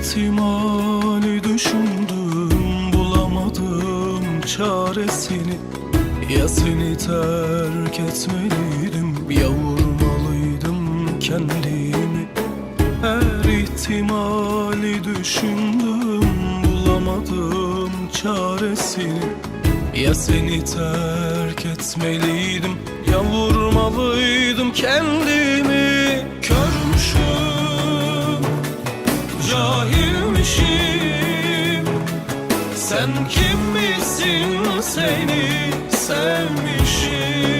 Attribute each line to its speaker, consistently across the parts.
Speaker 1: ihtimali düşündüm bulamadım çaresini. Ya seni terk etmeliydim ya vurmalıydım kendimi. Her ihtimali düşündüm bulamadım çaresini. Ya seni terk etmeliydim ya vurmalıydım kendimi. Körmüşüm cahilmişim Sen kim misin seni sevmişim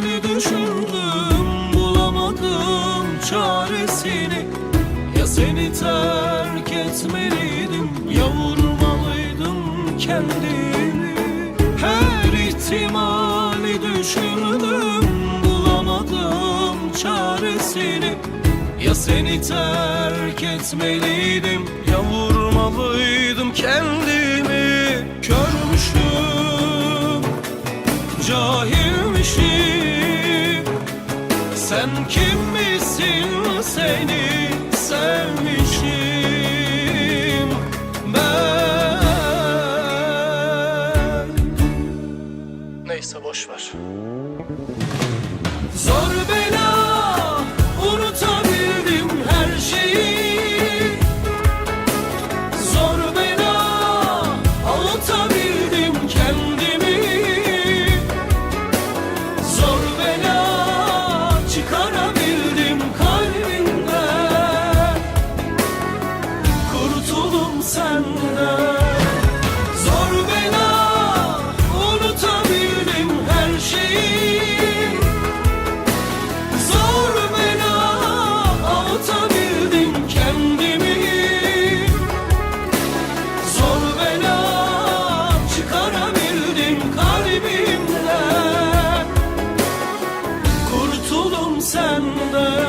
Speaker 1: ihtimali düşündüm bulamadım çaresini. Ya seni terk etmeliydim ya vurmalıydım kendimi. Her ihtimali düşündüm bulamadım çaresini. Ya seni terk etmeliydim ya vurmalıydım kendimi Körmüşüm cahilmişim Sen kim misin seni sevmişim ben Neyse boş ver. Zor bela Zor bela unutabildim her şeyi. Zor bela avutabildim kendimi. Zor bela çıkarabildim kalbimden. Kurtulum senden